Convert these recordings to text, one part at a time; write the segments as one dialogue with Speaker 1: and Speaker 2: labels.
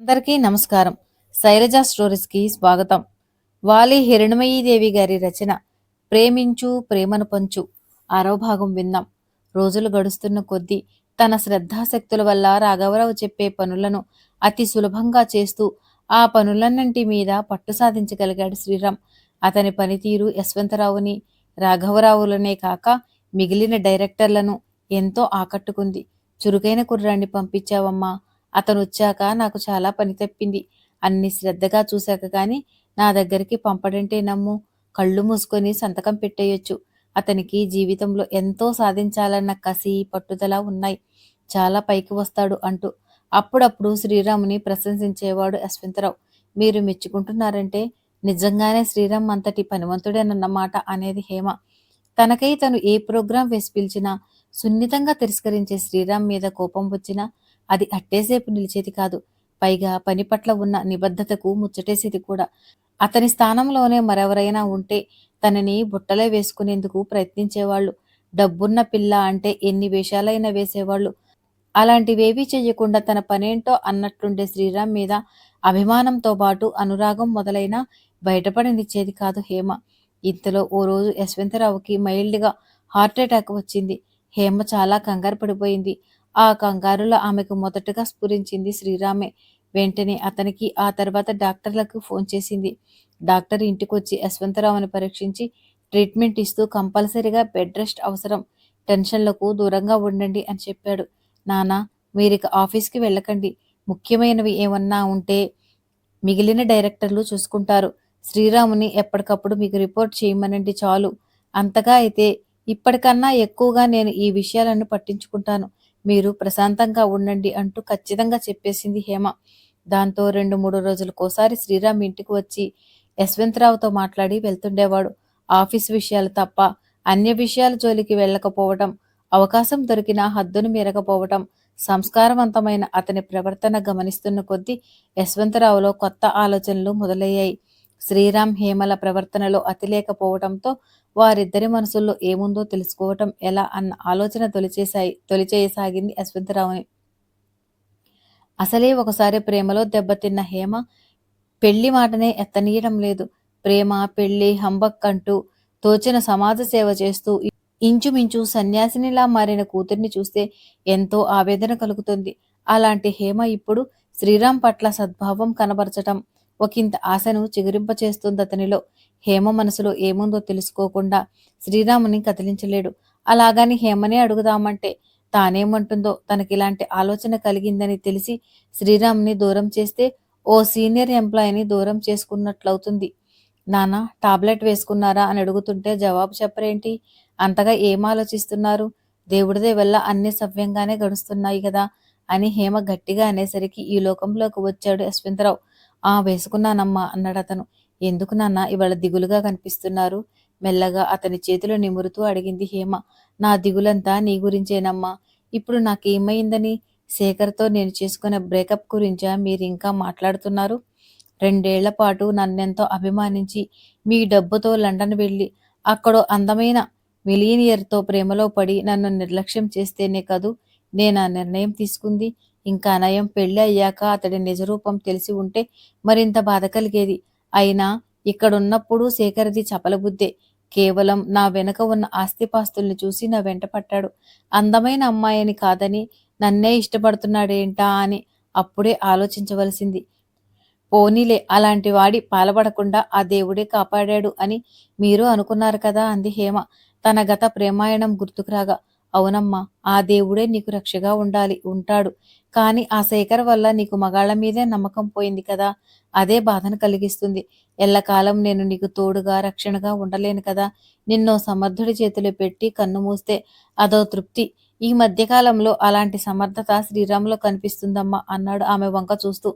Speaker 1: అందరికీ నమస్కారం. శైలజ స్టోరీస్కి స్వాగతం. వాలి హిరణమయీదేవి గారి రచన ప్రేమించు ప్రేమను పంచు ఆరో భాగం విందాం రోజులు గడుస్తున్న కొద్దీ తన శ్రద్ధాశక్తుల వల్ల రాఘవరావు చెప్పే పనులను అతి సులభంగా చేస్తూ ఆ పనులన్నింటి మీద పట్టు సాధించగలిగాడు శ్రీరామ్. అతని పనితీరు యశ్వంతరావుని రాఘవరావులనే కాక మిగిలిన డైరెక్టర్లను ఎంతో ఆకట్టుకుంది. చురుకైన కుర్రాన్ని పంపించావమ్మా అతను వచ్చాక నాకు చాలా పని తప్పింది. అన్ని శ్రద్ధగా చూశాక గాని నా దగ్గరికి పంపడంటే నమ్ము కళ్ళు మూసుకొని సంతకం పెట్టేయొచ్చు. అతనికి జీవితంలో ఎంతో సాధించాలన్న కసి పట్టుదల ఉన్నాయి. చాలా పైకి వస్తాడు అంటూ అప్పుడప్పుడు శ్రీరాముని ప్రశంసించేవాడు యశ్వంతరావు. మీరు మెచ్చుకుంటున్నారంటే నిజంగానే శ్రీరామ్ అంతటి పనివంతుడేనన్నమాట అనేది హేమ. తనకై తను ఏ ప్రోగ్రాం వేసి పిలిచినా సున్నితంగా తిరస్కరించే శ్రీరామ్ మీద కోపం వచ్చినా అది అట్టేసేపు నిలిచేది కాదు. పైగా పని పట్ల ఉన్న నిబద్ధతకు ముచ్చటేసేది కూడా. అతని స్థానంలోనే మరెవరైనా ఉంటే తనని బుట్టలే వేసుకునేందుకు ప్రయత్నించేవాళ్ళు. డబ్బున్న పిల్ల అంటే ఎన్ని వేషాలైనా వేసేవాళ్ళు. అలాంటివేవీ చెయ్యకుండా తన పనేంటో అన్నట్లుండే శ్రీరామ్ మీద అభిమానంతో పాటు అనురాగం మొదలైన బయటపడనిచ్చేది కాదు హేమ. ఇంతలో ఓ రోజు యశ్వంతరావుకి మైల్డ్గా హార్ట్ అటాక్ వచ్చింది. హేమ చాలా కంగారు పడిపోయింది. ఆ కంగారులో ఆమెకు మొదటగా స్ఫురించింది శ్రీరామే. వెంటనే అతనికి ఆ తర్వాత డాక్టర్లకు ఫోన్ చేసింది. డాక్టర్ ఇంటికొచ్చి యశ్వంతరావుని పరీక్షించి ట్రీట్మెంట్ ఇస్తూ కంపల్సరీగా బెడ్ రెస్ట్ అవసరం. టెన్షన్లకు దూరంగా ఉండండి అని చెప్పాడు. నానా మీరిక ఆఫీస్కి వెళ్ళకండి. ముఖ్యమైనవి ఏమన్నా ఉంటే మిగిలిన డైరెక్టర్లు చూసుకుంటారు. శ్రీరాముని ఎప్పటికప్పుడు మీకు రిపోర్ట్ చేయమనండి చాలు. అంతగా అయితే ఇప్పటికన్నా ఎక్కువగా నేను ఈ విషయాలను పట్టించుకుంటాను. మీరు ప్రశాంతంగా ఉండండి అంటూ ఖచ్చితంగా చెప్పేసింది హేమ. దాంతో రెండు మూడు రోజులకోసారి శ్రీరామ్ ఇంటికి వచ్చి యశ్వంతరావుతో మాట్లాడి వెళ్తుండేవాడు. ఆఫీస్ విషయాలు తప్ప అన్య విషయాల జోలికి వెళ్ళకపోవటం అవకాశం దొరికినా హద్దును మీరకపోవటం సంస్కారవంతమైన అతని ప్రవర్తన గమనిస్తున్న కొద్దీ యశ్వంతరావులో కొత్త ఆలోచనలు మొదలయ్యాయి. శ్రీరామ్ హేమల ప్రవర్తనలో అతిలేకపోవటంతో వారిద్దరి మనసుల్లో ఏముందో తెలుసుకోవటం ఎలా అన్న ఆలోచన తొలిచేసాయి తొలిచేయసాగింది అశ్వత్థరావుని. అసలే ఒకసారి ప్రేమలో దెబ్బతిన్న హేమ పెళ్ళి మాటనే ఎత్తనీయడం లేదు. ప్రేమ పెళ్ళి హంబక్ అంటూ తోచిన సమాజ సేవ చేస్తూ ఇంచుమించు సన్యాసినిలా మారిన కూతుర్ని చూస్తే ఎంతో ఆవేదన కలుగుతుంది. అలాంటి హేమ ఇప్పుడు శ్రీరామ్ పట్ల సద్భావం కనబరచటం ఒకంత ఆశను చిగురింపచేస్తుంది అతనిలో. హేమ మనసులో ఏముందో తెలుసుకోకుండా శ్రీరాముని కదిలించలేడు. అలాగని హేమనే అడుగుదామంటే తానేమంటుందో తనకి ఇలాంటి ఆలోచన కలిగిందని తెలిసి శ్రీరామ్ని దూరం చేస్తే ఓ సీనియర్ ఎంప్లాయీని దూరం చేసుకున్నట్లవుతుంది. నాన్న టాబ్లెట్ వేసుకున్నారా అని అడుగుతుంటే జవాబు చెప్పరేంటి? అంతగా ఏం ఆలోచిస్తున్నారు? దేవుడిదే వల్ల అన్ని సవ్యంగానే గడుస్తున్నాయి కదా అని హేమ గట్టిగా అనేసరికి ఈ లోకంలోకి వచ్చాడు యశ్వంతరావు. ఆ వేసుకున్నానమ్మా అన్నాడు అతను ఎందుకు నాన్న ఇవాళ దిగులుగా కనిపిస్తున్నారు? మెల్లగా అతని చేతులు నిమురుతూ అడిగింది హేమ. నా దిగులంతా నీ గురించేనమ్మా. ఇప్పుడు నాకేమైందని? శేఖర్తో నేను చేసుకున్న బ్రేకప్ గురించా మీరు ఇంకా మాట్లాడుతున్నారు? రెండేళ్ళ పాటు నన్నెంతో అభిమానించి మీ డబ్బుతో లండన్ వెళ్ళి అక్కడో అందమైన మిలీనియర్తో ప్రేమలో పడి నన్ను నిర్లక్ష్యం చేస్తేనే కదూ? నేను ఆ నిర్ణయం తీసుకుంది? ఇంకా నయం పెళ్ళి అయ్యాక అతడి నిజరూపం తెలిసి ఉంటే మరింత బాధ కలిగేది. అయినా ఇక్కడున్నప్పుడు శేఖర్ది చపలబుద్దే కేవలం నా వెనుక ఉన్న ఆస్తిపాస్తుల్ని చూసి నా వెంట పట్టాడు. అందమైన అమ్మాయిని కాదని నన్నే ఇష్టపడుతున్నాడేంటా అని అప్పుడే ఆలోచించవలసింది. పోనీలే అలాంటి వాడి పాలపడకుండా ఆ దేవుడే కాపాడాడు అని మీరు అనుకున్నారు కదా అంది హేమ. తన గత ప్రేమాయణం గుర్తుకురాగా. అవునమ్మా ఆ దేవుడే నీకు రక్షగా ఉండాలి ఉంటాడు. కానీ ఆ శేఖర్ వల్ల నీకు మగాళ్ళ మీదే నమ్మకం పోయింది కదా అదే బాధను కలిగిస్తుంది. ఎల్లకాలం నేను నీకు తోడుగా రక్షణగా ఉండలేను కదా నిన్నో సమర్థుడి చేతులు పెట్టి కన్ను మూస్తే అదో తృప్తి. ఈ మధ్యకాలంలో అలాంటి సమర్థత శ్రీరాములో కనిపిస్తుందమ్మా అన్నాడు ఆమె వంక చూస్తూ.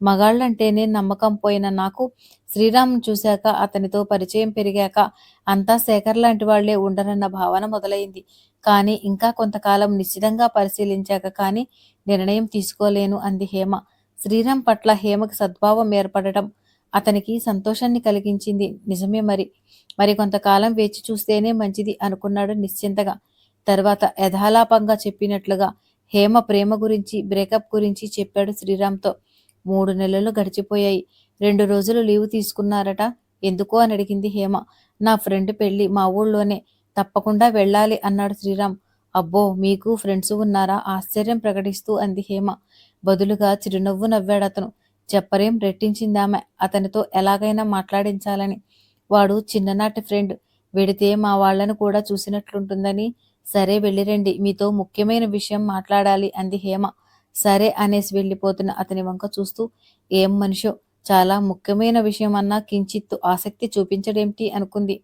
Speaker 1: మగాళ్ళంటేనే నమ్మకం పోయిన నాకు శ్రీరామ్ చూశాక అతనితో పరిచయం పెరిగాక అంతా శేఖర్ లాంటి వాళ్ళే ఉండరన్న భావన మొదలైంది. కానీ ఇంకా కొంతకాలం నిశ్చితంగా పరిశీలించాక కానీ నిర్ణయం తీసుకోలేను అంది హేమ. శ్రీరామ్ పట్ల హేమకు సద్భావం ఏర్పడటం అతనికి సంతోషాన్ని కలిగించింది. నిజమే మరి. మరి కొంతకాలం వేచి చూస్తేనే మంచిది అనుకున్నాడు నిశ్చింతగా. తర్వాత యథాలాపంగా చెప్పినట్లుగా హేమ ప్రేమ గురించి బ్రేకప్ గురించి చెప్పాడు శ్రీరామ్తో. మూడు నెలలు గడిచిపోయాయి. రెండు రోజులు లీవ్ తీసుకున్నారట. ఎందుకో అని అడిగింది హేమ. నా ఫ్రెండ్ పెళ్ళి మా ఊళ్ళోనే. తప్పకుండా వెళ్ళాలి అన్నాడు శ్రీరామ్. అబ్బో మీకు ఫ్రెండ్స్ ఉన్నారా? ఆశ్చర్యం ప్రకటిస్తూ అంది హేమ. బదులుగా చిరునవ్వు నవ్వాడు అతను. చెప్పరేం రెట్టించిందామె. అతనితో ఎలాగైనా మాట్లాడించాలని. వాడు చిన్ననాటి ఫ్రెండ్. వెడితే మా వాళ్ళను కూడా చూసినట్లుంటుందని. సరే వెళ్ళిరండి. మీతో ముఖ్యమైన విషయం మాట్లాడాలి అంది హేమ. సరే అనేసి వెళ్ళిపోతున్న అతని వంక చూస్తూ ఏం మనిషో చాలా ముఖ్యమైన విషయం అన్నా కించిత్తు ఆసక్తి చూపించడేమిటి? అనుకుంది.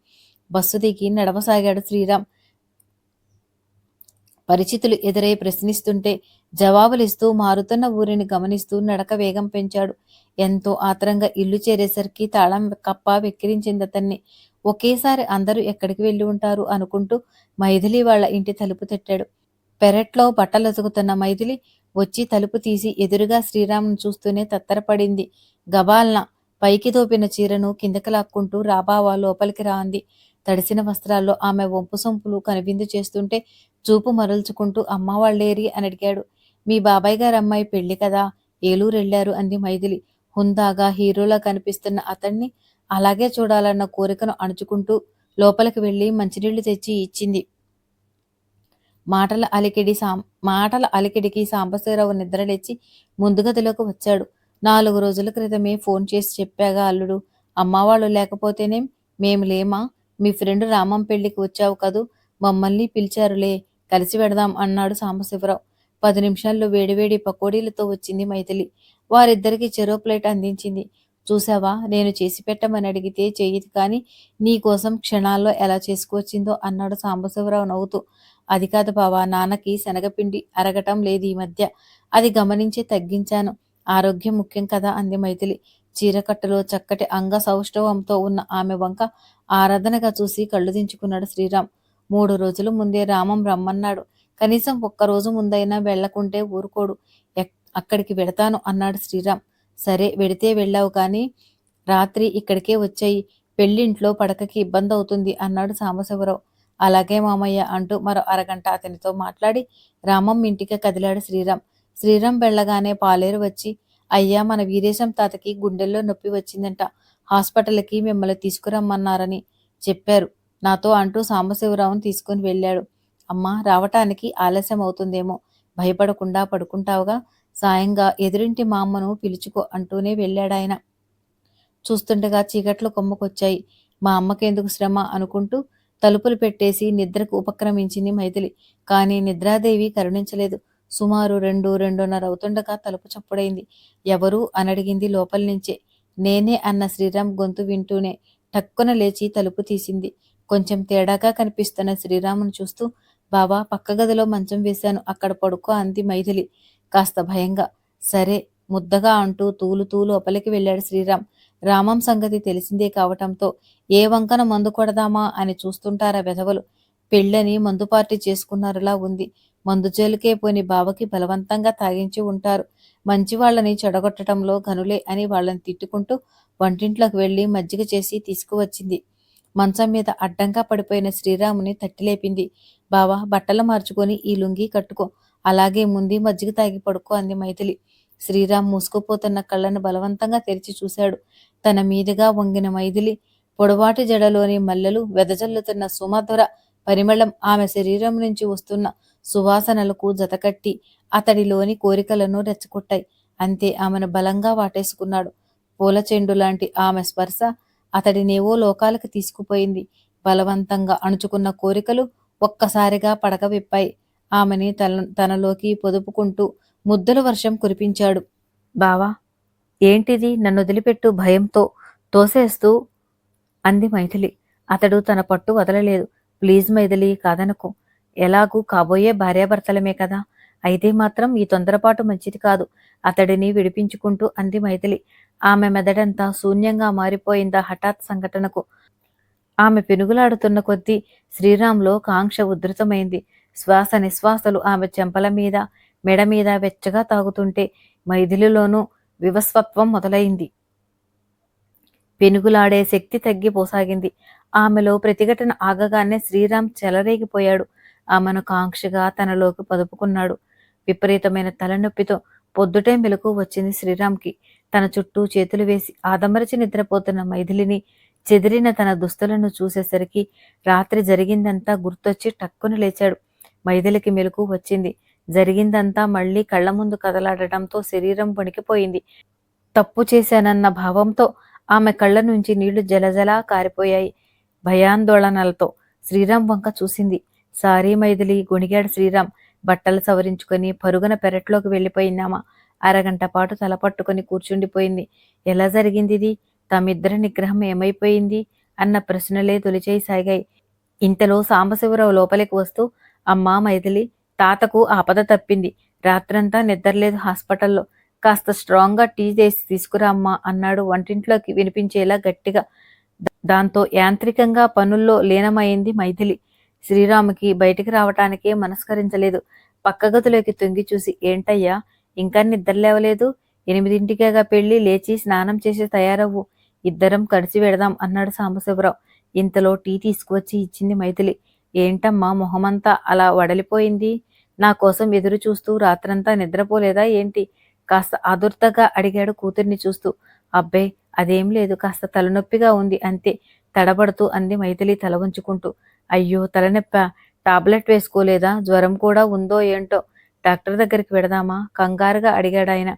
Speaker 1: బస్సు దిగి నడవసాగాడు శ్రీరామ్. పరిచితులు ఎదురై ప్రశ్నిస్తుంటే జవాబులిస్తూ మారుతున్న ఊరిని గమనిస్తూ నడక వేగం పెంచాడు. ఎంతో ఆత్రంగా ఇల్లు చేరేసరికి తాళం కప్ప వెక్కిరించింది అతన్ని. ఒకేసారి అందరూ ఎక్కడికి వెళ్ళి ఉంటారు అనుకుంటూ మైథిలి వాళ్ళ ఇంటి తలుపు తట్టాడు. పెరట్లో బట్టలు ఎతుకుతున్న మైథిలి వచ్చి తలుపు తీసి ఎదురుగా శ్రీరామును చూస్తూనే తత్తరపడింది. గబాల్న పైకి దోపిన చీరను కిందకి లాక్కుంటూ రాబావా లోపలికి రాంది తడిసిన వస్త్రాల్లో ఆమె వంపు సొంపులు కనువిందు చేస్తుంటే చూపు మరల్చుకుంటూ అమ్మ వాళ్ళేరి అని అడిగాడు. మీ బాబాయ్ గారు అమ్మాయి పెళ్ళి కదా ఏలూరెళ్ళారు అంది మైథిలి. హుందాగా హీరోలా కనిపిస్తున్న అతన్ని అలాగే చూడాలన్న కోరికను అణుచుకుంటూ లోపలికి వెళ్ళి మంచినీళ్ళు తెచ్చి ఇచ్చింది. మాటల అలికిడి సాం మాటల అలికిడికి సాంబశివరావు నిద్రలేచి ముందుగదిలోకి వచ్చాడు. నాలుగు రోజుల క్రితమే ఫోన్ చేసి చెప్పాగా అల్లుడు. అమ్మవాళ్ళు లేకపోతేనేం మేము లేమా? మీ ఫ్రెండ్ రామం పెళ్ళికి వచ్చావు కదూ? మమ్మల్ని పిలిచారులే. కలిసి పెడదాం అన్నాడు సాంబశివరావు. పది నిమిషాల్లో వేడివేడి పకోడీలతో వచ్చింది మైథిలి. వారిద్దరికి చెరో ప్లేట్ అందించింది. చూసావా? నేను చేసి పెట్టమని అడిగితే చెయ్యదు కానీ నీకోసం క్షణాల్లో ఎలా చేసుకొచ్చిందో అన్నాడు సాంబశివరావు నవ్వుతూ. అది కాదు బావా నాన్నకి శనగపిండి అరగటం లేదు ఈ మధ్య. అది గమనించి తగ్గించాను. ఆరోగ్యం ముఖ్యం కదా అంది మైథిలి. చీరకట్టలో చక్కటి అంగ సౌష్ఠవంతో ఉన్న ఆమె వంక ఆరాధనగా చూసి కళ్ళు దించుకున్నాడు శ్రీరామ్. మూడు రోజుల ముందే రామం రమ్మన్నాడు. కనీసం ఒక్కరోజు ముందైనా వెళ్ళకుంటే ఊరుకోడు. అక్కడికి వెడతాను అన్నాడు శ్రీరామ్. సరే వెడితే వెళ్ళావు కానీ రాత్రి ఇక్కడికే వచ్చాయి. పెళ్ళింట్లో పడకకి ఇబ్బంది అవుతుంది అన్నాడు సాంబశివరావు. అలాగే మామయ్య అంటూ మరో అరగంట అతనితో మాట్లాడి రామం ఇంటికి కదిలాడు శ్రీరామ్. శ్రీరామ్ వెళ్ళగానే పాలేరు వచ్చి అయ్యా మన వీరేశం తాతకి గుండెల్లో నొప్పి వచ్చిందంట. హాస్పిటల్కి మిమ్మల్ని తీసుకురమ్మన్నారని చెప్పారు. నాతో అంటూ సాంబశివరావును తీసుకుని వెళ్ళాడు. అమ్మా రావటానికి ఆలస్యం అవుతుందేమో. భయపడకుండా పడుకుంటావుగా. సాయంగా ఎదురింటి మా అమ్మను పిలుచుకో అంటూనే వెళ్ళాడాయన. చూస్తుండగా చీకట్లు కొమ్మకొచ్చాయి. మా అమ్మకెందుకు శ్రమ అనుకుంటూ తలుపులు పెట్టేసి నిద్రకు ఉపక్రమించింది మైథిలి. కానీ నిద్రాదేవి కరుణించలేదు. సుమారు రెండు రెండున్నర అవుతుండగా తలుపు చప్పుడైంది. ఎవరు అనడిగింది లోపల నుంచే. నేనే అన్న శ్రీరామ్ గొంతు వింటూనే టక్కున లేచి తలుపు తీసింది. కొంచెం తేడాగా కనిపిస్తున్న శ్రీరామును చూస్తూ బాబా పక్క గదిలో మంచం వేశాను. అక్కడ పడుకో అంది మైథిలి. కాస్త భయంగా. సరే ముద్దగా అంటూ తూలు తూలు లోపలికి వెళ్ళాడు శ్రీరామ్. రామం సంగతి తెలిసిందే కావటంతో ఏ వంకన మందు కొడదామా అని చూస్తుంటారా వెధవలు? పెళ్ళని మందు పార్టీ చేసుకున్నారులా ఉంది. మందు జైలుకే పోని బావకి బలవంతంగా తాగించి ఉంటారు. మంచి వాళ్ళని చెడగొట్టడంలో గనులే అని వాళ్ళని తిట్టుకుంటూ వంటింట్లోకి వెళ్ళి మజ్జిగ చేసి తీసుకువచ్చింది. మంచం మీద అడ్డంగా పడిపోయిన శ్రీరాముని తట్టిలేపింది. బావా బట్టలు మార్చుకొని ఈ లుంగి కట్టుకో. అలాగే ముందు మజ్జిగ తాగి పడుకో అంది మైథిలి. శ్రీరామ్ మూసుకుపోతున్న కళ్ళను బలవంతంగా తెరిచి చూశాడు. తన మీదుగా వంగిన మైథిలి పొడవాటి జడలోని మల్లెలు వెదజల్లుతున్న సుమధుర పరిమళం ఆమె శరీరం నుంచి వస్తున్న సువాసనలకు జతకట్టి అతడిలోని కోరికలను రెచ్చగొట్టాయి. అంతే ఆమెను బలంగా వాటేసుకున్నాడు. పూల చెండు లాంటి ఆమె స్పర్శ అతడినేవో లోకాలకు తీసుకుపోయింది. బలవంతంగా అణుచుకున్న కోరికలు ఒక్కసారిగా పడక విప్పాయి ఆమెని తన తనలోకి పొదుపుకుంటూ ముద్దుల వర్షం కురిపించాడు. బావా ఏంటిది? నన్ను వదిలిపెట్టు భయంతో తోసేస్తూ అంది మైథిలి. అతడు తన పట్టు వదలలేదు. ప్లీజ్ మైథిలి కాదనకు. ఎలాగూ కాబోయే భార్యాభర్తలమే కదా. అయితే మాత్రం ఈ తొందరపాటు మంచిది కాదు. అతడిని విడిపించుకుంటూ అంది మైథిలి. ఆమె మెదడంతా శూన్యంగా మారిపోయిందా హఠాత్ సంఘటనకు? ఆమె పెనుగులాడుతున్న కొద్దీ శ్రీరామ్లో కాంక్ష ఉధృతమైంది. శ్వాస నిశ్వాసలు ఆమె చెంపల మీద మెడ మీద వెచ్చగా తాగుతుంటే మైథిలిలోనూ వివస్వత్వం మొదలైంది. పెనుగులాడే శక్తి తగ్గిపోసాగింది ఆమెలో ప్రతిఘటన ఆగగానే శ్రీరామ్ చెలరేగిపోయాడు. ఆమెను కాంక్షగా తనలోకి పదుపుకున్నాడు. విపరీతమైన తలనొప్పితో పొద్దుటే మెలకు వచ్చింది శ్రీరామ్కి. తన చుట్టూ చేతులు వేసి ఆదమరచి నిద్రపోతున్న మైథిలిని చెదిరిన తన దుస్తులను చూసేసరికి రాత్రి జరిగిందంతా గుర్తొచ్చి టక్కున లేచాడు. మైథిలికి మెలకు వచ్చింది. జరిగిందంతా మళ్ళీ కళ్ళ ముందు కదలాడటంతో శరీరం వణికిపోయింది. తప్పు చేశానన్న భావంతో ఆమె కళ్ళ నుంచి నీళ్ళు జలజలా కారిపోయాయి. భయాందోళనలతో శ్రీరామ్ వంక చూసింది. సారీ మైథిలి గొణిగాడు శ్రీరామ్. బట్టలు సవరించుకొని పరుగున పెరట్లోకి వెళ్ళిపోయిందామా అరగంట పాటు తలపట్టుకొని కూర్చుండిపోయింది. ఎలా జరిగింది ఇది తమిద్దరి నిగ్రహం ఏమైపోయింది? అన్న ప్రశ్నలే తొలిచేయి సాగాయి. ఇంతలో సాంబశివరావు లోపలికి వస్తూ అమ్మా మైథిలి తాతకు ఆపద తప్పింది. రాత్రంతా నిద్రలేదు హాస్పిటల్లో. కాస్త స్ట్రాంగ్గా టీ చేసి తీసుకురామ్మా అన్నాడు వంటింట్లోకి వినిపించేలా గట్టిగా. దాంతో యాంత్రికంగా పనుల్లో లీనమైంది మైథిలి. శ్రీరాముకి బయటికి రావటానికే మనస్కరించలేదు. పక్కగదిలోకి తొంగి చూసి ఏంటయ్యా ఇంకా నిద్రలేవలేదు ఎనిమిదింటికేగా పెళ్ళి లేచి స్నానం చేసి తయారవ్వు. ఇద్దరం కలిసి వెడదాం అన్నాడు సాంబశివరావు. ఇంతలో టీ తీసుకువచ్చి ఇచ్చింది మైథిలి. ఏంటమ్మా మొహమంతా అలా వడలిపోయింది? నా కోసం ఎదురు చూస్తూ రాత్రంతా నిద్రపోలేదా ఏంటి? కాస్త ఆదుర్తగా అడిగాడు కూతుర్ని చూస్తూ. అబ్బే అదేం లేదు కాస్త తలనొప్పిగా ఉంది అంతే తడబడుతూ అంది మైథిలి తల ఉంచుకుంటూ అయ్యో తలనొప్ప? టాబ్లెట్ వేసుకోలేదా? జ్వరం కూడా ఉందో ఏంటో? డాక్టర్ దగ్గరికి వెడదామా? కంగారుగా అడిగాడాయన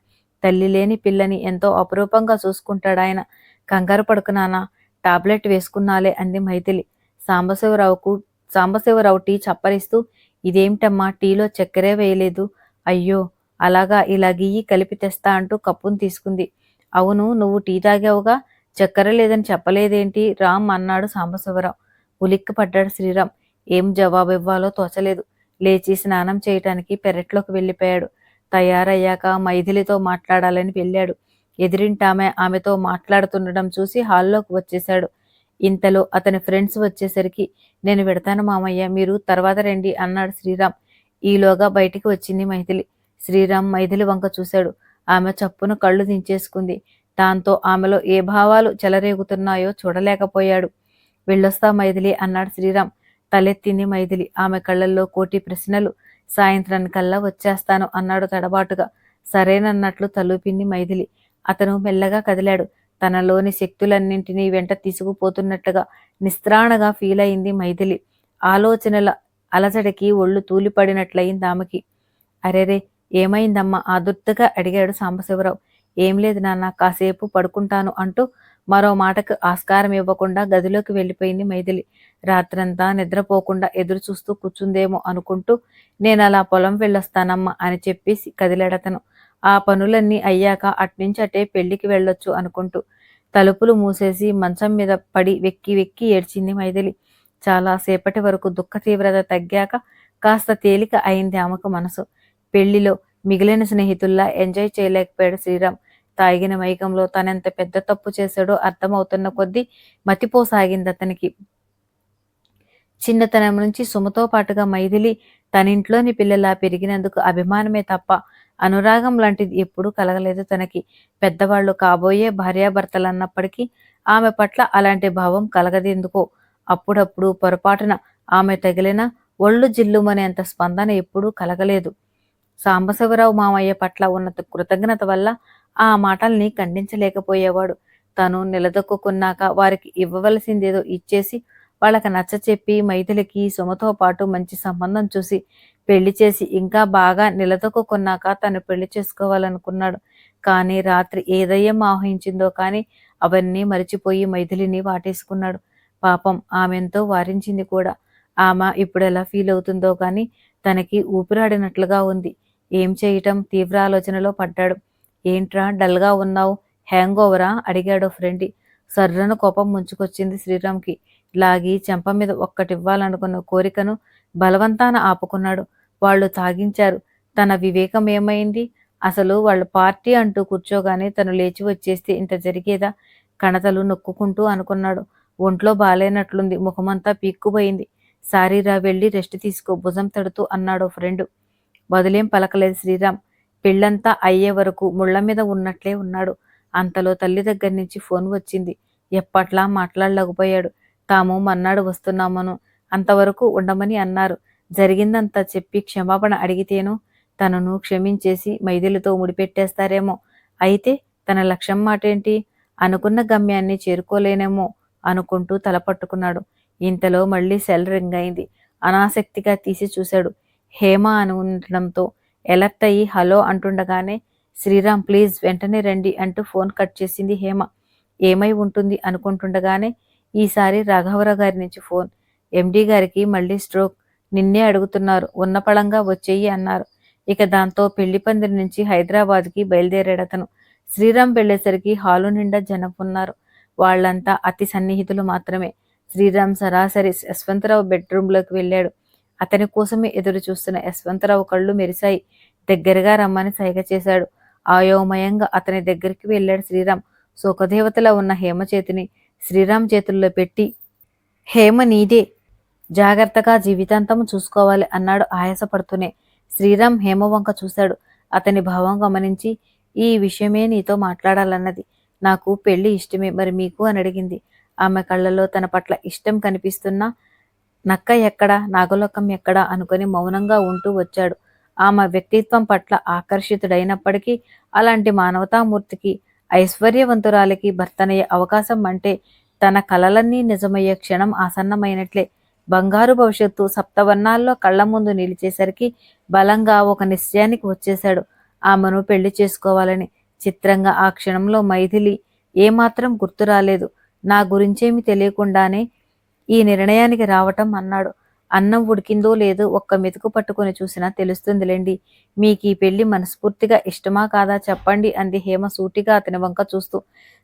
Speaker 1: తల్లి లేని పిల్లని ఎంతో అపురూపంగా చూసుకుంటాడాయన. కంగారు పడుకున్నానా టాబ్లెట్ వేసుకున్నాలే అంది మైథిలి. సాంబశివరావుకు సాంబశివరావు టీ చప్పరిస్తూ ఇదేమిటమ్మా టీలో చక్కెరే వేయలేదు. అయ్యో అలాగా ఇలా గీయి కలిపి తెస్తా అంటూ కప్పును తీసుకుంది. అవును నువ్వు టీ తాగావుగా? చక్కెర లేదని చెప్పలేదేంటి? రామ్ అన్నాడు సాంబశివరావు ఉలిక్కి పడ్డాడు శ్రీరామ్. ఏం జవాబు ఇవ్వాలో తోచలేదు. లేచి స్నానం చేయటానికి పెరట్లోకి వెళ్ళిపోయాడు. తయారయ్యాక మైథిలితో మాట్లాడాలని వెళ్ళాడు. ఎదిరింటామె ఆమెతో మాట్లాడుతుండడం చూసి హాల్లోకి వచ్చేశాడు. ఇంతలో అతని ఫ్రెండ్స్ వచ్చేసరికి నేను పెడతాను మామయ్య మీరు తర్వాత రండి అన్నాడు శ్రీరామ్. ఈలోగా బయటికి వచ్చింది మైథిలి. శ్రీరామ్ మైథిలి వంక చూశాడు. ఆమె చప్పున కళ్ళు దించేసుకుంది. దాంతో ఆమెలో ఏ భావాలు చెలరేగుతున్నాయో చూడలేకపోయాడు. వెళ్ళొస్తా మైథిలి అన్నాడు శ్రీరామ్. తలెత్తింది మైథిలి. ఆమె కళ్ళల్లో కోటి ప్రశ్నలు. సాయంత్రానికల్లా వచ్చేస్తాను అన్నాడు తడబాటుగా. సరేనన్నట్లు తలూపింది మైథిలి. అతను మెల్లగా కదిలాడు. తనలోని శక్తులన్నింటినీ వెంట తీసుకుపోతున్నట్టుగా నిస్త్రాణగా ఫీల్ అయింది మైథిలి. ఆలోచనల అలజడికి ఒళ్ళు తూలిపడినట్లయింది ఆమెకి. అరేరే ఏమైందమ్మా? ఆదుర్తగా అడిగాడు సాంబశివరావు. ఏం లేదు నాన్న కాసేపు పడుకుంటాను అంటూ మరో మాటకు ఆస్కారం ఇవ్వకుండా గదిలోకి వెళ్ళిపోయింది మైథిలి. రాత్రంతా నిద్రపోకుండా ఎదురు చూస్తూ కూర్చుందేమో అనుకుంటూ నేను అలా పొలం వెళ్ళొస్తానమ్మా అని చెప్పేసి కదిలాడతను. ఆ పనులన్నీ అయ్యాక అట్నుంచి అటే పెళ్ళికి వెళ్ళొచ్చు అనుకుంటూ తలుపులు మూసేసి మంచం మీద పడి వెక్కి వెక్కి ఏడ్చింది మైథిలి. చాలా సేపటి వరకు దుఃఖ తీవ్రత తగ్గాక కాస్త తేలిక అయింది ఆమెకు మనసు. పెళ్ళిలో మిగిలిన స్నేహితుల్లా ఎంజాయ్ చేయలేకపోయాడు శ్రీరామ్. తాగిన మైకంలో తనెంత పెద్ద తప్పు చేశాడో అర్థమవుతున్న కొద్దీ మతిపోసాగింది అతనికి. చిన్నతనం నుంచి సుమతో పాటుగా మైథిలి తనింట్లోని పిల్లలా పెరిగినందుకు అభిమానమే తప్ప అనురాగం లాంటిది ఎప్పుడూ కలగలేదు. తనకి పెద్దవాళ్ళు కాబోయే భార్యాభర్తలు అన్నప్పటికీ ఆమె పట్ల అలాంటి భావం కలగదెందుకో అప్పుడప్పుడు పొరపాటున ఆమె తగిలిన ఒళ్ళు జిల్లుమనేంత స్పందన ఎప్పుడూ కలగలేదు. సాంబశివరావు మామయ్య పట్ల ఉన్న కృతజ్ఞత వల్ల ఆ మాటల్ని ఖండించలేకపోయేవాడు. తను నిలదొక్కున్నాక వారికి ఇవ్వవలసిందేదో ఇచ్చేసి వాళ్ళకి నచ్చ చెప్పి మైథిలికి సుమతో పాటు మంచి సంబంధం చూసి పెళ్ళి చేసి ఇంకా బాగా నిలదొక్కున్నాక తను పెళ్ళి చేసుకోవాలనుకున్నాడు. కానీ రాత్రి ఏదయ్యం ఆహ్వానించిందో కానీ అవన్నీ మరిచిపోయి మైథిలిని వాటేసుకున్నాడు. పాపం ఆమెంతో వారించింది కూడా. ఆమె ఇప్పుడు ఎలా ఫీల్ అవుతుందో కానీ తనకి ఊపిరాడినట్లుగా ఉంది. ఏం చేయటం? తీవ్ర ఆలోచనలో పడ్డాడు. ఏంట్రా డల్గా ఉన్నావు? హ్యాంగ్ ఓవరా అడిగాడు ఫ్రెండ్ సర్రను కోపం ముంచుకొచ్చింది శ్రీరామ్కి. లాగి చెంప మీద ఒక్కటివ్వాలనుకున్న కోరికను బలవంతాన ఆపుకున్నాడు. వాళ్ళు తాగించారు. తన వివేకం ఏమైంది? అసలు వాళ్ళ పార్టీ అంటూ కూర్చోగానే తను లేచి వచ్చేస్తే ఇంత జరిగేదా? కణతలు నొక్కుకుంటూ అనుకున్నాడు. ఒంట్లో బాలేనట్లుంది. ముఖమంతా పీక్కుపోయింది. సారీరా వెళ్ళి రెస్ట్ తీసుకో. భుజం తడుతూ అన్నాడు ఫ్రెండ్. బదులేం పలకలేదు శ్రీరామ్. పెళ్ళంతా అయ్యే వరకు ముళ్ళ మీద ఉన్నట్లే ఉన్నాడు. అంతలో తల్లి దగ్గర నుంచి ఫోన్ వచ్చింది. ఎప్పట్లా మాట్లాడలేకపోయాడు. తాము మన్నాడు వస్తున్నామను అంతవరకు ఉండమని అన్నారు. జరిగిందంతా చెప్పి క్షమాపణ అడిగితేను తనను క్షమించేసి మైదిలతో ముడిపెట్టేస్తారేమో. అయితే తన లక్ష్యం మాటేంటి? అనుకున్న గమ్యాన్ని చేరుకోలేనేమో అనుకుంటూ తల పట్టుకున్నాడు. ఇంతలో మళ్ళీ సెల్ రింగ్ అయింది. అనాసక్తిగా తీసి చూశాడు. హేమ అని ఉండడంతో ఎలర్ట్ అయ్యి హలో అంటుండగానే శ్రీరామ్ ప్లీజ్ వెంటనే రండి అంటూ ఫోన్ కట్ చేసింది హేమ. ఏమై ఉంటుంది? అనుకుంటుండగానే ఈసారి రాఘవరావు గారి నుంచి ఫోన్. ఎండి గారికి మళ్ళీ స్ట్రోక్. నిన్నే అడుగుతున్నారు. ఉన్నపళంగా వచ్చేయి అన్నారు. ఇక దాంతో పెళ్ళి పందిరి నుంచి హైదరాబాద్కి బయలుదేరాడు అతను. శ్రీరామ్ వెళ్ళేసరికి హాలు నిండా జనం ఉన్నారు. వాళ్ళంతా అతి సన్నిహితులు మాత్రమే. శ్రీరామ్ సరాసరి యశ్వంతరావు బెడ్రూమ్లోకి వెళ్ళాడు. అతని కోసమే ఎదురు చూస్తున్న యశ్వంతరావు కళ్ళు మెరిశాయి. దగ్గరగా రమ్మని సైగ చేశాడు. ఆయోమయంగా అతని దగ్గరికి వెళ్ళాడు శ్రీరామ్. సుఖదేవతలా ఉన్న హేమ చేతిని శ్రీరామ్ చేతుల్లో పెట్టి హేమ నీదే జాగ్రత్తగా జీవితాంతం చూసుకోవాలి అన్నాడు ఆయాసపడుతూనే శ్రీరామ్ హేమ వంక చూశాడు. అతని భావం గమనించి ఈ విషయమే నీతో మాట్లాడాలన్నది. నాకు పెళ్ళి ఇష్టమే మరి మీకు అని అడిగింది. ఆమె కళ్ళలో తన పట్ల ఇష్టం కనిపిస్తున్నా నక్క ఎక్కడా నాగలోకం ఎక్కడా అనుకుని మౌనంగా ఉంటూ వచ్చాడు. ఆమె వ్యక్తిత్వం పట్ల ఆకర్షితుడైనప్పటికీ అలాంటి మానవతామూర్తికి ఐశ్వర్యవంతురాలికి భర్తనయ్యే అవకాశం అంటే తన కలలన్నీ నిజమయ్యే క్షణం ఆసన్నమైనట్లే. బంగారు భవిష్యత్తు సప్తవర్ణాల్లో కళ్ళ ముందు నిలిచేసరికి బలంగా ఒక నిశ్చయానికి వచ్చేశాడు. ఆమెను పెళ్ళి చేసుకోవాలని చిత్రంగా ఆ క్షణంలో మైథిలి ఏమాత్రం గుర్తు రాలేదు నా గురించేమి తెలియకుండానే ఈ నిర్ణయానికి రావటం అన్నాడు. అన్నం ఉడికిందో లేదో ఒక్క మెతుకు పట్టుకొని చూసినా తెలుస్తుందిలేండి. మీకు ఈ పెళ్ళి మనస్ఫూర్తిగా ఇష్టమా కాదా చెప్పండి అంది హేమ సూటిగా అతని వంక చూస్తూ.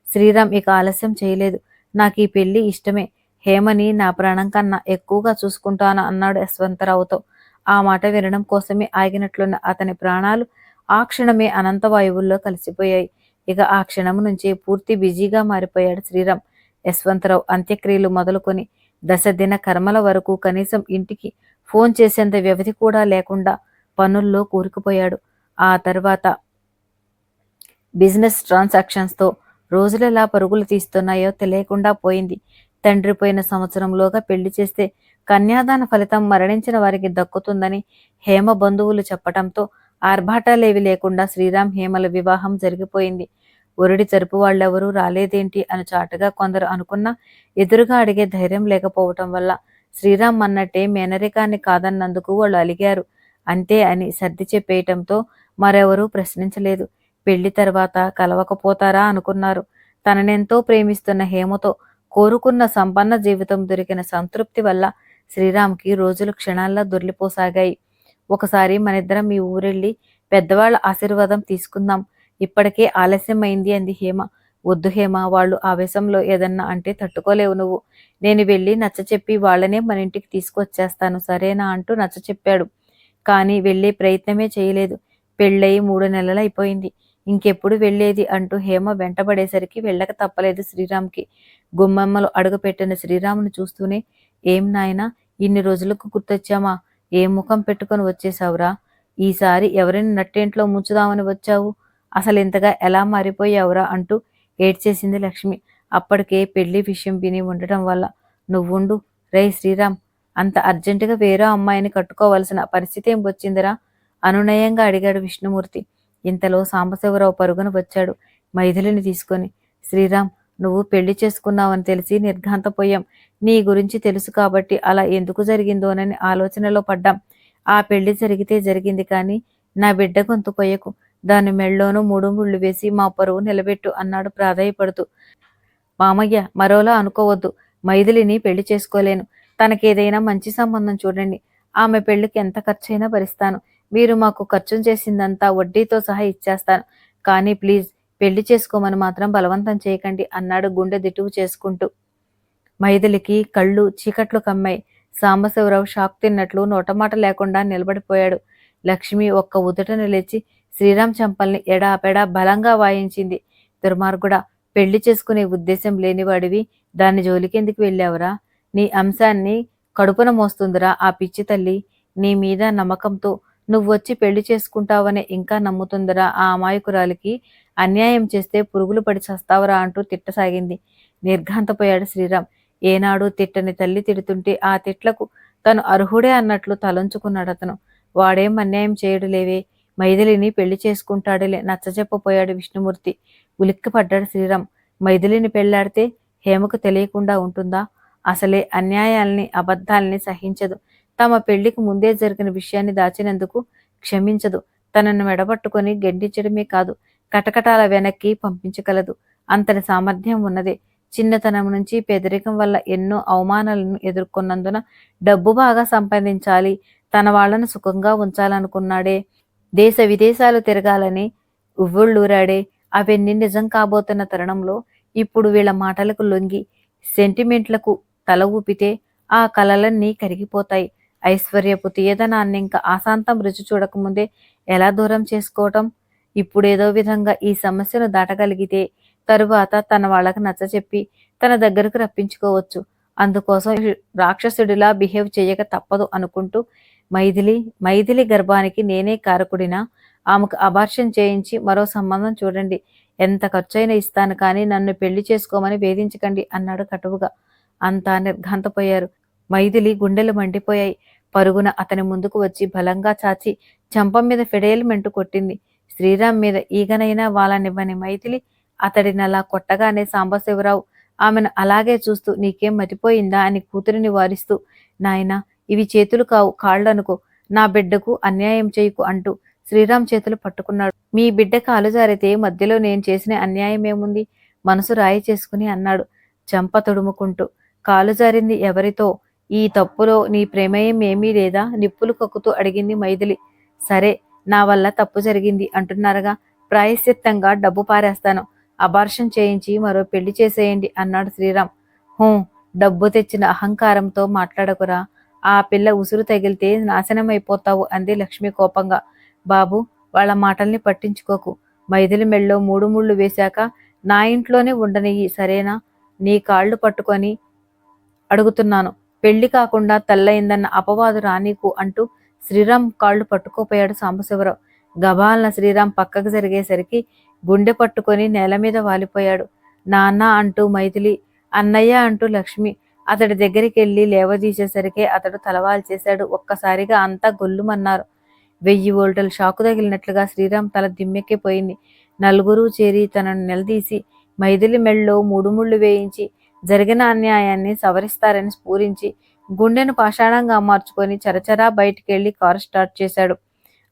Speaker 1: శ్రీరామ్ ఇక ఆలస్యం చేయలేదు. నాకు ఈ పెళ్ళి ఇష్టమే. హేమని నా ప్రాణం కన్నా ఎక్కువగా చూసుకుంటాను అన్నాడు యశ్వంతరావుతో. ఆ మాట వినడం కోసమే ఆగినట్లున్న అతని ప్రాణాలు ఆ క్షణమే అనంత వాయువుల్లో కలిసిపోయాయి. ఇక ఆ క్షణం నుంచి పూర్తి బిజీగా మారిపోయాడు శ్రీరామ్. యశ్వంతరావు అంత్యక్రియలు మొదలుకొని దశ దిన కర్మల వరకు కనీసం ఇంటికి ఫోన్ చేసేంత వ్యవధి కూడా లేకుండా పనుల్లో కూరుకుపోయాడు. ఆ తర్వాత బిజినెస్ ట్రాన్సాక్షన్స్తో రోజులెలా పరుగులు తీస్తున్నాయో తెలియకుండా పోయింది. తండ్రి పోయిన సంవత్సరంలోగా పెళ్ళి చేస్తే కన్యాదాన ఫలితం మరణించిన వారికి దక్కుతుందని హేమ బంధువులు చెప్పటంతో ఆర్భాటాలేవి లేకుండా శ్రీరామ్ హేమల వివాహం జరిగిపోయింది. ఒరిడి తరపు వాళ్ళెవరూ రాలేదేంటి అని చాటుగా కొందరు అనుకున్నా ఎదురుగా అడిగే ధైర్యం లేకపోవటం వల్ల శ్రీరామ్ అన్నట్టే మేనరికాన్ని కాదన్నందుకు వాళ్ళు అలిగారు. అంతే అని సర్ది చెప్పేయటంతో మరెవరూ ప్రశ్నించలేదు. పెళ్ళి తర్వాత కలవకపోతారా అనుకున్నారు. తననెంతో ప్రేమిస్తున్న హేమతో కోరుకున్న సంపన్న జీవితం దొరికిన సంతృప్తి వల్ల శ్రీరామ్కి రోజులు క్షణాల్లో దొర్లిపోసాగాయి ఒకసారి మనిద్దరం మీ ఊరెళ్ళి పెద్దవాళ్ళ ఆశీర్వాదం తీసుకుందాం. ఇప్పటికే ఆలస్యమైంది అంది హేమ. వద్దు హేమ వాళ్ళు ఆవేశంలో ఏదన్నా అంటే తట్టుకోలేవు నువ్వు. నేను వెళ్ళి నచ్చ చెప్పి వాళ్ళనే మన ఇంటికి తీసుకొచ్చేస్తాను సరేనా అంటూ నచ్చ చెప్పాడు. కానీ వెళ్ళే ప్రయత్నమే చేయలేదు. పెళ్ళయి మూడు నెలలైపోయింది ఇంకెప్పుడు వెళ్ళేది అంటూ హేమ వెంటబడేసరికి వెళ్ళక తప్పలేదు శ్రీరామ్కి. గుమ్మమ్మలు అడుగుపెట్టిన శ్రీరాముని చూస్తూనే ఏం నాయనా ఇన్ని రోజులకు గుర్తొచ్చామా? ఏ ముఖం పెట్టుకొని వచ్చేసావురా ఈసారి ఎవరిని నట్టేంట్లో ముంచుదామని వచ్చావు? అసలు ఇంతగా ఎలా మారిపోయావురా అంటూ ఏడ్చేసింది లక్ష్మి. అప్పటికే పెళ్ళి విషయం విని ఉండటం వల్ల నువ్వుండు. రే శ్రీరామ్ అంత అర్జెంటుగా వేరే అమ్మాయిని కట్టుకోవలసిన పరిస్థితి ఏం వచ్చిందిరా? అనునయంగా అడిగాడు విష్ణుమూర్తి. ఇంతలో సాంబశివరావు పరుగున వచ్చాడు మైథిలిని తీసుకొని. శ్రీరామ్ నువ్వు పెళ్ళి చేసుకున్నావని తెలిసి నిర్ఘాంతపోయాం. నీ గురించి తెలుసు కాబట్టి అలా ఎందుకు జరిగిందోనని ఆలోచనలో పడ్డాం. ఆ పెళ్ళి జరిగితే జరిగింది కానీ నా బిడ్డ గొంతు కొయ్యకు. దాని మెళ్ళోనూ మూడు ముళ్ళు వేసి మా పరువు నిలబెట్టు అన్నాడు ప్రాధాయపడుతూ. మామయ్య మరోలా అనుకోవద్దు. మైథిలిని పెళ్ళి చేసుకోలేను. తనకేదైనా మంచి సంబంధం చూడండి. ఆమె పెళ్ళికి ఎంత ఖర్చైనా భరిస్తాను. మీరు మాకు ఖర్చు చేసిందంతా వడ్డీతో సహా ఇచ్చేస్తాను. కానీ ప్లీజ్ పెళ్ళి చేసుకోమని మాత్రం బలవంతం చేయకండి అన్నాడు గుండె దిటువు చేసుకుంటూ. మైథిలికి కళ్ళు చీకట్లు కమ్మాయి. సాంబశివరావు షాక్ తిన్నట్లు నోటమాట లేకుండా నిలబడిపోయాడు. లక్ష్మి ఒక్క ఉదుటను లేచి శ్రీరామ్ చంపల్ని ఎడాపెడా బలంగా వాయించింది. దుర్మార్గుడా పెళ్ళి చేసుకునే ఉద్దేశం లేనివాడివి. దాన్ని జోలికెందుకు వెళ్ళావురా? నీ అంశాన్ని కడుపున మోస్తుందిరా ఆ పిచ్చి తల్లి. నీ మీద నమ్మకంతో నువ్వొచ్చి పెళ్ళి చేసుకుంటావనే ఇంకా నమ్ముతుందిరా ఆ అమాయకురాలికి. అన్యాయం చేస్తే పురుగులు పడి చస్తావరా అంటూ తిట్టసాగింది. నిర్ఘాంతపోయాడు శ్రీరామ్. ఏనాడు తిట్టని తల్లి తిడుతుంటే ఆ తిట్లకు తను అర్హుడే అన్నట్లు తలంచుకున్నాడు అతను వాడేం అన్యాయం చేయడు లేవే. మైథిలిని పెళ్ళి చేసుకుంటాడులే నచ్చజెప్పపోయాడు విష్ణుమూర్తి. ఉలిక్కిపడ్డాడు శ్రీరామ్. మైథిలిని పెళ్ళాడితే హేమకు తెలియకుండా ఉంటుందా? అసలే అన్యాయాల్ని అబద్ధాల్ని సహించదు. తమ పెళ్ళికి ముందే జరిగిన విషయాన్ని దాచినందుకు క్షమించదు. తనను మెడబట్టుకొని గెండించడమే కాదు కటకటాల వెనక్కి పంపించగలదు. అంతటి సామర్థ్యం ఉన్నదే. చిన్నతనం నుంచి పేదరికం వల్ల ఎన్నో అవమానాలను ఎదుర్కొన్నందున డబ్బు బాగా సంపాదించాలి. తన వాళ్ళను సుఖంగా ఉంచాలనుకున్నాడే. దేశ విదేశాలు తిరగాలని ఉవ్వుళ్ళూరాడే అవన్నీ నిజం కాబోతున్న తరుణంలో ఇప్పుడు వీళ్ళ మాటలకు లొంగి సెంటిమెంట్లకు తల ఊపితే ఆ కలలన్నీ కరిగిపోతాయి. ఐశ్వర్యపు తీయదనాన్ని ఇంకా ఆశాంతం రుచి చూడకముందే ఎలా దూరం చేసుకోవటం? ఇప్పుడేదో విధంగా ఈ సమస్యను దాటగలిగితే తరువాత తన వాళ్ళకి నచ్చచెప్పి తన దగ్గరకు రప్పించుకోవచ్చు. అందుకోసం రాక్షసుడిలా బిహేవ్ చేయక తప్పదు అనుకుంటూ మైథిలి మైథిలి గర్భానికి నేనే కారకుడినా? ఆమెకు అబార్షన్ చేయించి మరో సంబంధం చూడండి. ఎంత ఖర్చైనా ఇస్తాను కానీ నన్ను పెళ్ళి చేసుకోమని వేధించకండి అన్నాడు కటువుగా. అంతా నిర్ఘాంతపోయారు. మైథిలి గుండెలు మండిపోయాయి. పరుగున అతని ముందుకు వచ్చి బలంగా చాచి చంపం మీద ఫెడేల్మెంటు కొట్టింది. శ్రీరామ్ మీద ఈగనైనా వాళ్ళనివ్వని మైథిలి అతడిని అలా కొట్టగానే సాంబశివరావు ఆమెను అలాగే చూస్తూ నీకేం మతిపోయిందా? అని కూతురిని వారిస్తూ నాయనా ఇవి చేతులు కావు కాళ్ళనుకో. నా బిడ్డకు అన్యాయం చేయకు అంటూ శ్రీరామ్ చేతులు పట్టుకున్నాడు. మీ బిడ్డ కాలు జారితే మధ్యలో నేను చేసిన అన్యాయం ఏముంది? మనసు రాయి చేసుకుని అన్నాడు చంప తొడుముకుంటూ. కాలు జారింది ఎవరితో? ఈ తప్పులో నీ ప్రమేయం ఏమీ లేదా? నిప్పులు కక్కుతూ అడిగింది మైథిలి. సరే నా వల్ల తప్పు జరిగింది అంటున్నారుగా. ప్రాయశ్చిత్తంగా డబ్బు పారేస్తాను. అబార్షన్ చేయించి మరో పెళ్ళి చేసేయండి అన్నాడు శ్రీరామ్. హూ డబ్బు తెచ్చిన అహంకారంతో మాట్లాడకురా. ఆ పిల్ల ఉసురు తగిలితే నాశనం అయిపోతావు అంది లక్ష్మి కోపంగా. బాబు వాళ్ళ మాటల్ని పట్టించుకోకు. మైథిలి మెళ్ళో మూడు ముళ్ళు వేశాక నా ఇంట్లోనే ఉండనియ్యి సరేనా? నీ కాళ్ళు పట్టుకొని అడుగుతున్నాను. పెళ్ళి కాకుండా తెల్లయిందన్న అపవాదు రానీకు అంటూ శ్రీరామ్ కాళ్ళు పట్టుకోపోయాడు సాంబశివరావు. గబాలన శ్రీరామ్ పక్కకు జరిగేసరికి గుండె పట్టుకొని నేల మీద వాలిపోయాడు. నాన్న అంటూ మైథిలి అన్నయ్య అంటూ లక్ష్మి అతడి దగ్గరికి వెళ్ళి లేవదీసేసరికి అతడు తలవాలు చేశాడు ఒక్కసారిగా అంతా గొల్లుమన్నారు. వెయ్యి వోల్టల్ షాకు తగిలినట్లుగా శ్రీరామ్ తల దిమ్మెక్కిపోయింది. నలుగురు చేరి తనను నిలదీసి మైదిలి మెళ్ళలో మూడు ముళ్ళు వేయించి జరిగిన అన్యాయాన్ని సవరిస్తారని స్ఫూరించి గుండెను పాషాణంగా మార్చుకొని చరచరా బయటికెళ్ళి కారు స్టార్ట్ చేశాడు.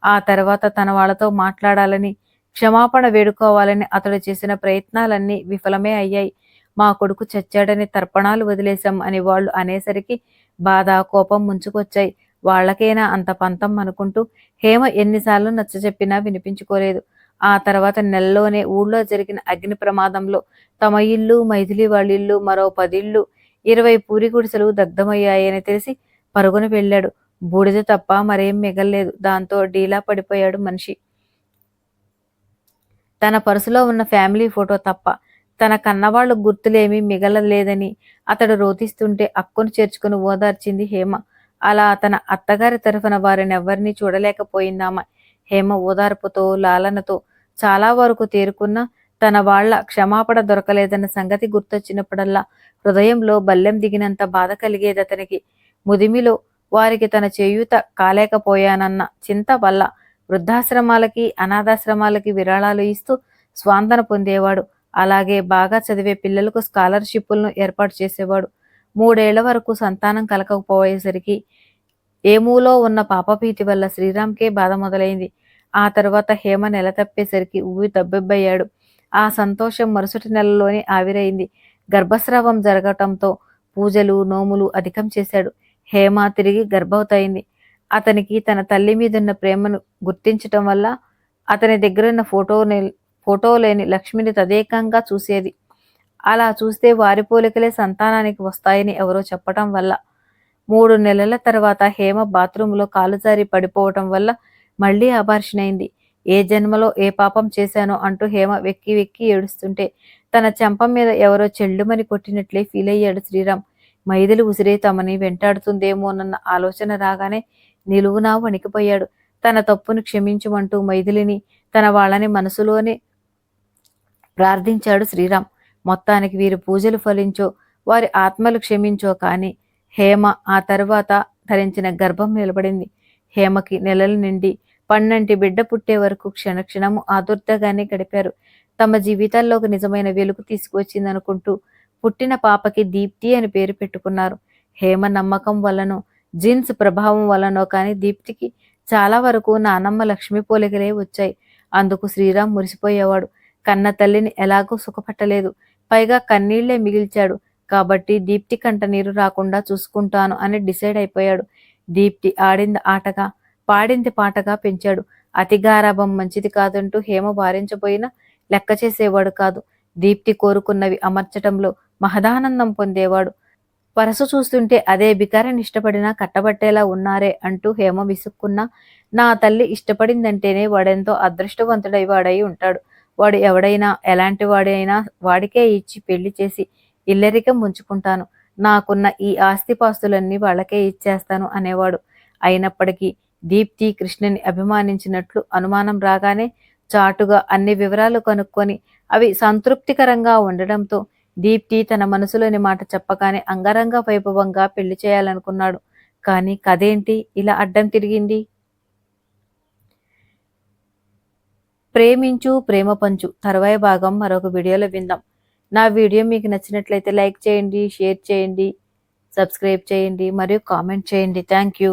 Speaker 1: ఆ తర్వాత తన వాళ్ళతో మాట్లాడాలని క్షమాపణ వేడుకోవాలని అతడు చేసిన ప్రయత్నాలన్నీ విఫలమే అయ్యాయి. మా కొడుకు చచ్చాడని తర్పణాలు వదిలేశాం అని వాళ్ళు అనేసరికి బాధ కోపం ముంచుకొచ్చాయి. వాళ్ళకైనా అంత పంతం అనుకుంటూ హేమ ఎన్నిసార్లు నచ్చ చెప్పినా వినిపించుకోలేదు. ఆ తర్వాత నెలలోనే ఊళ్ళో జరిగిన అగ్ని ప్రమాదంలో తమ ఇల్లు మైథిలి వాళ్ళిల్లు మరో పదిళ్ళు ఇరవై పూరి గుడిసెలు దగ్ధమయ్యాయని తెలిసి పరుగున వెళ్ళాడు. బూడిద తప్ప మరేం మిగల్లేదు. దాంతో డీలా పడిపోయాడు మనిషి. తన పరుసులో ఉన్న ఫ్యామిలీ ఫోటో తప్ప తన కన్నవాళ్ళు గుర్తులేమీ మిగలలేదని అతడు రోధిస్తుంటే అక్కును చేర్చుకుని ఓదార్చింది హేమ. అలా తన అత్తగారి తరఫున వారిని ఎవరిని చూడలేకపోయిందామా. హేమ ఓదార్పుతో లాలనతో చాలా వరకు తేరుకున్న తన వాళ్ళ క్షమాపణ దొరకలేదన్న సంగతి గుర్తొచ్చినప్పుడల్లా హృదయంలో బల్లెం దిగినంత బాధ కలిగేది అతనికి. ముదిమిలో వారికి తన చేయూత కాలేకపోయానన్న చింత వల్ల వృద్ధాశ్రమాలకి అనాథాశ్రమాలకి విరాళాలు ఇస్తూ స్వాంతన పొందేవాడు. అలాగే బాగా చదివే పిల్లలకు స్కాలర్షిప్లను ఏర్పాటు చేసేవాడు. మూడేళ్ళ వరకు సంతానం కలగకపోయేసరికి ఏమూలో ఉన్న పాపభీతి వల్ల శ్రీరామ్కే బాధ మొదలైంది. ఆ తర్వాత హేమ నెల తప్పేసరికి ఊవి దబ్బెబ్బయ్యాడు. ఆ సంతోషం మరుసటి నెలలోనే ఆవిరైంది. గర్భస్రావం జరగటంతో పూజలు నోములు అధికం చేశాడు. హేమ తిరిగి గర్భవతయింది. అతనికి తన తల్లి మీదున్న ప్రేమను గుర్తించటం వల్ల అతని దగ్గరున్న ఫోటో ఫోటో లేని లక్ష్మిని తదేకంగా చూసేది. అలా చూస్తే వారి పోలికలే సంతానానికి వస్తాయని ఎవరో చెప్పటం వల్ల మూడు నెలల తర్వాత హేమ బాత్రూంలో కాలుజారి పడిపోవటం వల్ల మళ్ళీ అయింది ఏ జన్మలో ఏ పాపం చేశానో అంటూ హేమ వెక్కి వెక్కి ఏడుస్తుంటే తన చెంప మీద ఎవరో చెల్లుమని కొట్టినట్లే ఫీల్ అయ్యాడు శ్రీరామ్. మైదులు ఉసిరే తమని వెంటాడుతుందేమోనన్న ఆలోచన రాగానే నిలువునా వణికిపోయాడు. తన తప్పును క్షమించమంటూ మైథిలిని తన వాళ్ళని మనసులోనే ప్రార్థించాడు శ్రీరామ్. మొత్తానికి వీరి పూజలు ఫలించో వారి ఆత్మలు క్షమించో కాని హేమ ఆ తర్వాత ధరించిన గర్భం నిలబడింది. హేమకి నెలల నిండి పన్నంటి బిడ్డ పుట్టే వరకు క్షణక్షణము ఆదుర్దగానే గడిపారు. తమ జీవితాల్లోకి నిజమైన వెలుగు తీసుకువచ్చిందనుకుంటూ పుట్టిన పాపకి దీప్తి అని పేరు పెట్టుకున్నారు. హేమ నమ్మకం వలనో జీన్స్ ప్రభావం వలనో కానీ దీప్తికి చాలా వరకు నానమ్మ లక్ష్మి పోలికలే వచ్చాయి. అందుకు శ్రీరామ్ మురిసిపోయేవాడు. కన్న తల్లిని ఎలాగో సుఖపట్టలేదు. పైగా కన్నీళ్ళే మిగిల్చాడు. కాబట్టి దీప్తి కంట నీరు రాకుండా చూసుకుంటాను అని డిసైడ్ అయిపోయాడు. దీప్తి ఆడింది ఆటగా పాడింది పాటగా పెంచాడు. అతి గారాభం మంచిది కాదంటూ హేమ భారించబోయినా లెక్క చేసేవాడు కాదు. దీప్తి కోరుకున్నవి అమర్చటంలో మహదానందం పొందేవాడు. వరస చూస్తుంటే అదే బికారని ఇష్టపడినా కట్టబట్టేలా ఉన్నారే అంటూ హేమ విసుక్కున్నా నా తల్లి ఇష్టపడిందంటేనే వాడెంతో అదృష్టవంతుడై వాడై ఉంటాడు. వాడు ఎవడైనా ఎలాంటి వాడైనా వాడికే ఇచ్చి పెళ్ళి చేసి ఇల్లరికం ముంచుకుంటాను నాకున్న ఈ ఆస్తిపాస్తులన్నీ వాళ్ళకే ఇచ్చేస్తాను అనేవాడు. అయినప్పటికీ దీప్తి కృష్ణని అభిమానించినట్లు అనుమానం రాగానే చాటుగా అన్ని వివరాలు కనుక్కొని అవి సంతృప్తికరంగా ఉండడంతో దీప్తి తన మనసులోని మాట చెప్పగానే అంగరంగ వైభవంగా పెళ్ళి చేయాలనుకున్నాడు. కానీ కదేంటి ఇలా అడ్డం తిరిగింది? ప్రేమించు ప్రేమ పంచు తర్వాయి భాగం మరొక వీడియోలో విందాం. నా వీడియో మీకు నచ్చినట్లయితే లైక్ చేయండి షేర్ చేయండి సబ్స్క్రైబ్ చేయండి మరియు కామెంట్ చేయండి. Thank you.